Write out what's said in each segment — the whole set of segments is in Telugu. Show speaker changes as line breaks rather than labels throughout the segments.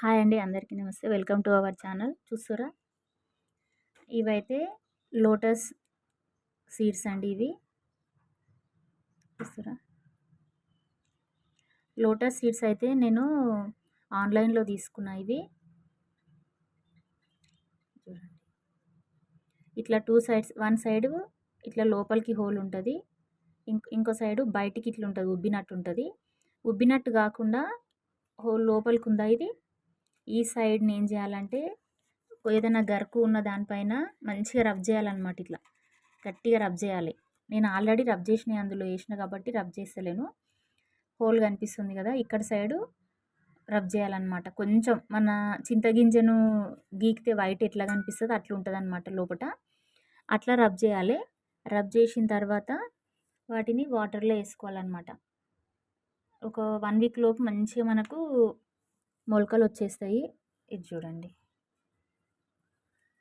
హాయ్ అండి అందరికీ నమస్తే. Welcome to our channel. చూస్తురా? ఇవైతే లోటస్ సీడ్స్ అండి ఇవి. చూస్తురా? లోటస్ సీడ్స్ అయితే నేను ఆన్లైన్లో తీసుకున్నా ఇవి. చూడండి. ఇట్లా టూ సైడ్స్ వన్ సైడ్ ఇట్లా లోపలికి హోల్ ఉంటుంది. ఇంకో సైడు బయటికి ఇట్లా ఉంటుంది ఉబ్బినట్టు ఉంటుంది. ఉబ్బినట్టు కాకుండా హోల్ లోపలికి ఉందా ఇది? ఈ సైడ్ని ఏం చేయాలంటే ఏదైనా గరుకు ఉన్న దానిపైన మంచిగా రబ్ చేయాలన్నమాట ఇట్లా. గట్టిగా రబ్ చేయాలి. నేను ఆల్రెడీ రబ్ చేసిన అందులో వేసిన కాబట్టి రబ్ చేస్తలేను. హోల్ కనిపిస్తుంది కదా ఇక్కడ సైడు రబ్ చేయాలన్నమాట. కొంచెం మన చింతగింజను గీకితే వైట్ ఎట్లా కనిపిస్తుంది అట్లా ఉంటుంది అనమాట లోపల అట్లా రబ్ చేయాలి. రబ్ చేసిన తర్వాత వాటిని వాటర్లో వేసుకోవాలన్నమాట. ఒక వన్ వీక్ లోపు మంచిగా మనకు మొలకలు వచ్చేస్తాయి ఇది చూడండి.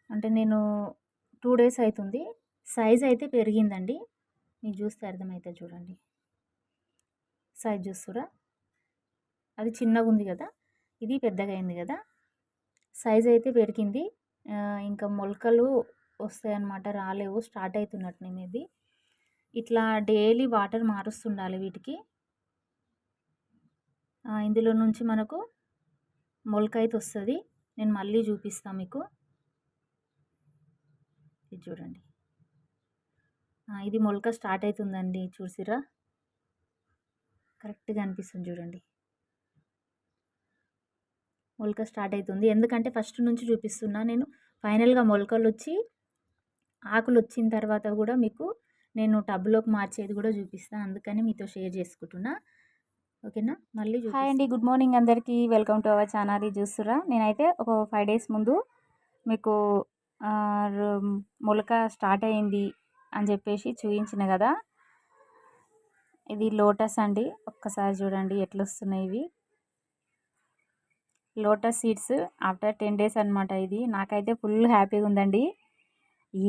అంటే నేను టూ డేస్ అవుతుంది సైజ్ అయితే పెరిగిందండి. మీకు చూస్తే అర్థమైతే చూడండి. సైజ్ చూస్తురా? అది చిన్నగా ఉంది కదా? ఇది పెద్దగా అయింది కదా? సైజ్ అయితే పెరిగింది. ఇంకా మొలకలు వస్తాయన్నమాట. రాలేవు. స్టార్ట్ అవుతున్నట్టు మేబీ ఇట్లా డైలీ వాటర్ మారుస్తుండాలి వీటికి. ఇందులో నుంచి మనకు మొలక అయితే వస్తుంది నేను మళ్ళీ చూపిస్తాను మీకు. ఇది చూడండి. ఇది మొలక స్టార్ట్ అవుతుందండి చూసిరా కరెక్ట్గా అనిపిస్తుంది చూడండి. మొలక స్టార్ట్ అవుతుంది ఎందుకంటే ఫస్ట్ నుంచి చూపిస్తున్నా నేను. ఫైనల్గా మొలకలు వచ్చి ఆకులు వచ్చిన తర్వాత కూడా మీకు నేను టబ్లోకి మార్చేది కూడా చూపిస్తాను అందుకని మీతో షేర్ చేసుకుంటున్నా. ఓకేనా? మళ్ళీ హాయ్ అండి. గుడ్ మార్నింగ్ అందరికీ. వెల్కమ్ టు అవర్ ఛానల్ చూస్తురా నేనైతే ఒక ఫైవ్ డేస్ ముందు మీకు మొలక స్టార్ట్ అయింది అని చెప్పేసి చూపించిన కదా. ఇది లోటస్ అండి. ఒక్కసారి చూడండి ఎట్లా వస్తున్నాయి ఇవి. Lotus seeds after ten days అనమాట ఇది. నాకైతే ఫుల్ హ్యాపీగా ఉందండి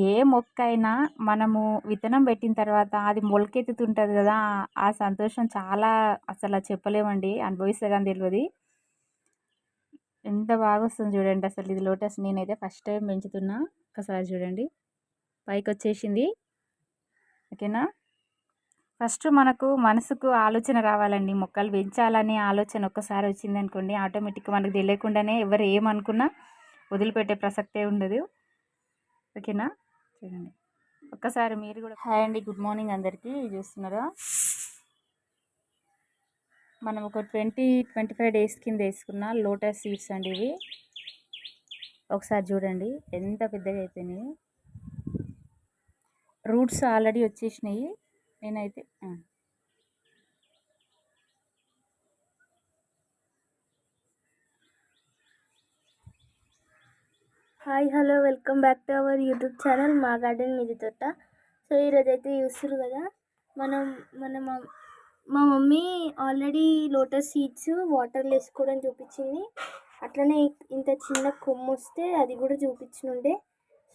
ఏ మొక్క అయినా మనము విత్తనం పెట్టిన తర్వాత అది మొలకెత్తుతుంటుంది కదా ఆ సంతోషం చాలా అసలు చెప్పలేమండి అనుభవిస్తే కానీ తెలియదు ఎంత బాగా వస్తుంది చూడండి అసలు ఇది లోటస్. నేనైతే ఫస్ట్ టైం పెంచుతున్నా ఒకసారి చూడండి. పైకి వచ్చేసింది ఓకేనా? ఫస్ట్ మనకు మనసుకు ఆలోచన రావాలండి మొక్కలు పెంచాలనే ఆలోచన ఒక్కసారి వచ్చింది అనుకోండి ఆటోమేటిక్గా మనకు తెలియకుండానే ఎవరు ఏమనుకున్నా వదిలిపెట్టే ప్రసక్తే ఉండదు. ఓకేనా? చూడండి. ఒక్కసారి మీరు కూడా హాయ్ అండి గుడ్ మార్నింగ్ అందరికీ. చూస్తున్నారా? మనం ఒక ట్వంటీ ట్వంటీ ఫైవ్ డేస్ కింద వేసుకున్న లోటస్ సీడ్స్ అండి ఇవి. ఒకసారి చూడండి ఎంత పెద్దగా అయిపోయినాయి. రూట్స్ ఆల్రెడీ వచ్చేసినాయి. నేనైతే
hi hello welcome back to our YouTube channel మా గార్డెన్ మీది తోట. సో ఈరోజు అయితే చూస్తారు కదా మనం మన మా మమ్మీ ఆల్రెడీ లోటస్ సీడ్స్ వాటర్లో వేసుకోవడం చూపించింది. అట్లనే ఇంత చిన్న కొమ్ము వస్తే అది కూడా చూపించనుండే.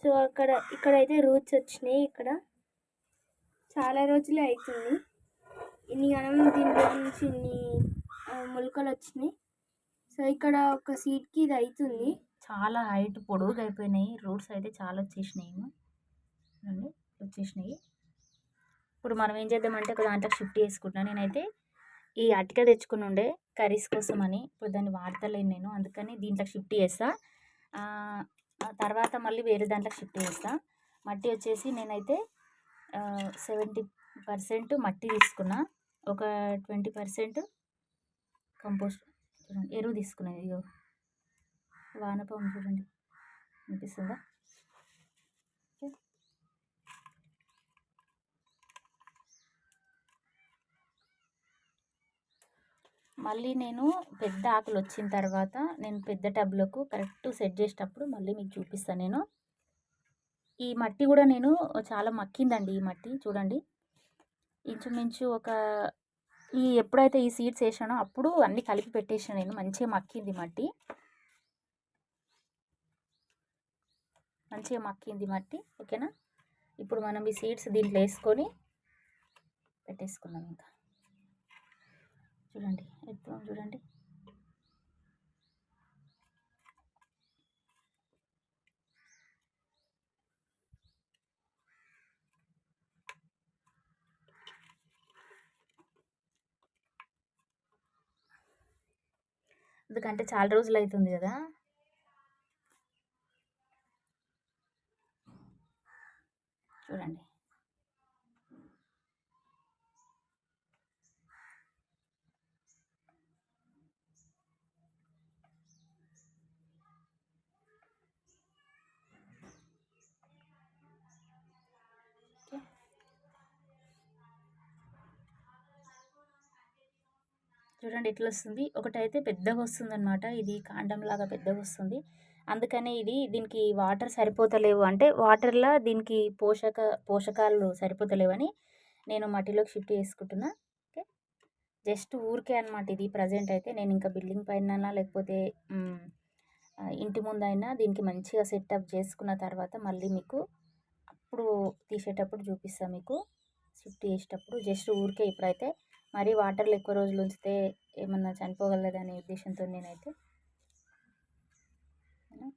సో అక్కడ ఇక్కడైతే రూట్స్ వచ్చినాయి ఇక్కడ. చాలా రోజులే అవుతుంది ఇన్ని గణం దీనిలో నుంచి ఇన్ని మొలకలు వచ్చినాయి. సో ఇక్కడ ఒక సీడ్కి ఇది అవుతుంది
చాలా హైట్ పొడవుగా అయిపోయినాయి రూట్స్ అయితే చాలా వచ్చేసినాయి. అండి వచ్చేసినాయి. ఇప్పుడు మనం ఏం చేద్దామంటే ఒక దాంట్లో షిఫ్ట్ చేసుకుంటున్నాను నేనైతే ఈ అటిక తెచ్చుకుని ఉండే కర్రీస్ కోసం అని ఇప్పుడు దాన్ని వాడతలేను నేను. అందుకని దీంట్లో షిఫ్ట్ చేస్తా. తర్వాత మళ్ళీ వేరే దాంట్లో షిఫ్ట్ చేస్తా. మట్టి వచ్చేసి నేనైతే సెవెంటీ పర్సెంట్ మట్టి తీసుకున్నా. ఒక ట్వంటీ పర్సెంట్ కంపోస్ట్ ఎరువు తీసుకున్నాను ఇగో. వానపాము చూడండి. అనిపిస్తుందా మళ్ళీ నేను పెద్ద ఆకులు వచ్చిన తర్వాత నేను పెద్ద టబ్లకు కరెక్ట్ సెట్ చేసేటప్పుడు మళ్ళీ మీకు చూపిస్తాను నేను. ఈ మట్టి కూడా నేను చాలా మక్కిందండి ఈ మట్టి చూడండి. ఇంచుమించు ఒక ఈ ఎప్పుడైతే ఈ సీడ్స్ వేసానో అప్పుడు అన్నీ కలిపి పెట్టేసాను నేను మంచిగా మక్కింది మట్టి. మంచిగా మక్కింది మట్టి ఓకేనా? ఇప్పుడు మనం ఈ సీడ్స్ దీంట్లో వేసుకొని పెట్టేసుకున్నాం ఇంకా. చూడండి ఎత్తు చూడండి. ఎందుకంటే చాలా రోజులు అవుతుంది కదా? చూడండి. చూడండి ఎట్లా వస్తుంది ఒకటైతే పెద్దగా వస్తుంది అనమాట ఇది కాండం లాగా పెద్దగా వస్తుంది. అందుకనే ఇది దీనికి వాటర్ సరిపోతలేవు. అంటే వాటర్లో దీనికి పోషక పోషకాలు సరిపోతలేవని నేను మట్టిలోకి షిఫ్ట్ చేసుకుంటున్నా. ఓకే? జస్ట్ ఊరికే అనమాట ఇది ప్రజెంట్ అయితే. నేను ఇంకా బిల్డింగ్ పైన లేకపోతే ఇంటి ముందైనా దీనికి మంచిగా సెటప్ చేసుకున్న తర్వాత మళ్ళీ మీకు అప్పుడు తీసేటప్పుడు చూపిస్తాను మీకు. షిఫ్ట్ చేసేటప్పుడు జస్ట్ ఊరికే ఇప్పుడైతే మరీ వాటర్లు ఎక్కువ రోజులు ఉంచితే ఏమన్నా చనిపోగలదనే ఉద్దేశంతో నేనైతే ఓకేనా?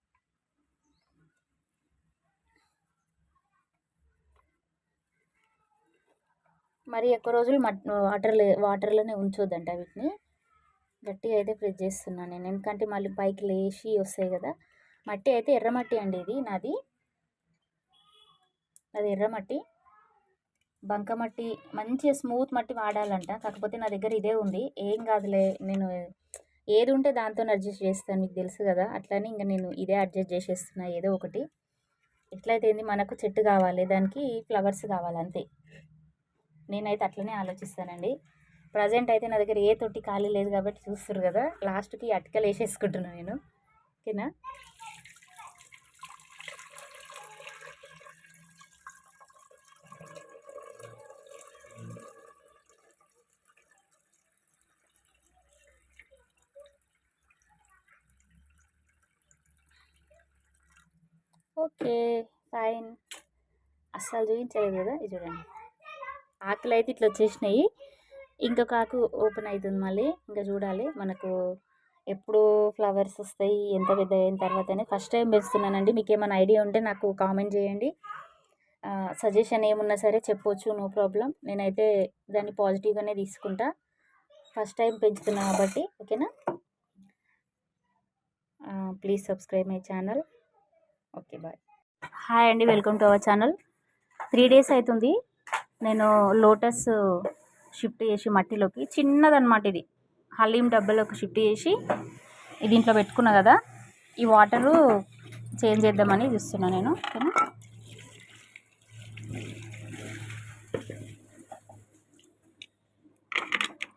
మరి ఎక్కువ రోజులు మట్ వాటర్లో వాటర్లోనే ఉంచొద్దంట వీటిని. గట్టిగా అయితే ప్రెస్ చేస్తున్నాను నేను. ఎందుకంటే మళ్ళీ పైకి లేచి వస్తాయి కదా. మట్టి అయితే ఎర్రమట్టి అండి ఇది నాది. అది ఎర్రమట్టి బంకమట్టి మంచిగా స్మూత్ మట్టి వాడాలంట. కాకపోతే నా దగ్గర ఇదే ఉంది. ఏం కాదులే నేను ఏది ఉంటే దాంతో అడ్జస్ట్ చేస్తాను మీకు తెలుసు కదా. అట్లానే ఇంకా నేను ఇదే అడ్జస్ట్ చేసేస్తున్నా ఏదో ఒకటి. ఎట్లయితే ఏంది మనకు చెట్టు కావాలి దానికి ఫ్లవర్స్ కావాలి అంతే. నేనైతే అట్లనే ఆలోచిస్తానండి. ప్రజెంట్ అయితే నా దగ్గర ఏ తొట్టి ఖాళీ లేదు కాబట్టి చూస్తారు కదా లాస్ట్కి అటుకలు వేసేసుకుంటున్నాను నేను. ఓకేనా? Okay fine. అస్సలు చూపించలేదు కదా ఇది చూడండి. ఆకులు అయితే ఇట్లా వచ్చేసినాయి. ఇంకొక ఆకు ఓపెన్ అవుతుంది మళ్ళీ. ఇంకా చూడాలి మనకు ఎప్పుడు ఫ్లవర్స్ వస్తాయి ఎంత పెద్ద అయిన తర్వాతనే. ఫస్ట్ టైం పెంచుతున్నానండి. మీకు ఏమైనా ఐడియా ఉంటే నాకు కామెంట్ చేయండి. సజెషన్ ఏమున్నా సరే చెప్పొచ్చు నో ప్రాబ్లం. నేనైతే దాన్ని పాజిటివ్గానే తీసుకుంటా. ఫస్ట్ టైం పెంచుతున్నా కాబట్టి ఓకేనా? Please subscribe my channel. Okay bye. Hi అండి welcome to our channel. Three days అవుతుంది నేను లోటస్ షిఫ్ట్ చేసి మట్టిలోకి చిన్నదనమాట ఇది. హలీం డబ్బాలోకి షిఫ్ట్ చేసి ఇది ఇంట్లో పెట్టుకున్నా కదా ఈ వాటరు చేంజ్ చేద్దామని చూస్తున్నా నేను ఓకేనా?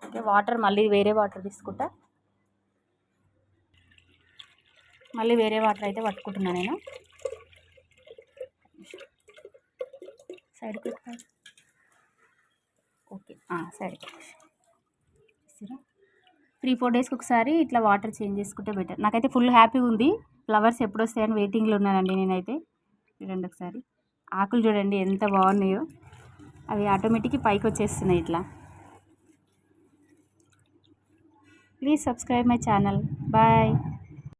ఓకే వాటర్ మళ్ళీ వేరే వాటర్ తీసుకుంటా. మళ్ళీ వేరే వాటర్ అయితే పట్టుకుంటున్నా నేను. సైడ్కి ఓకే. సరే. త్రీ ఫోర్ డేస్కి ఒకసారి ఇట్లా వాటర్ చేంజ్ చేసుకుంటే బెటర్. నాకైతే ఫుల్ హ్యాపీగా ఉంది. ఫ్లవర్స్ ఎప్పుడు వస్తాయని వెయిటింగ్లో ఉన్నానండి నేనైతే. చూడండి ఒకసారి. ఆకులు చూడండి ఎంత బాగున్నాయో. అవి ఆటోమేటిక్ పైకి వచ్చేస్తున్నాయి ఇట్లా. Please subscribe my channel. Bye.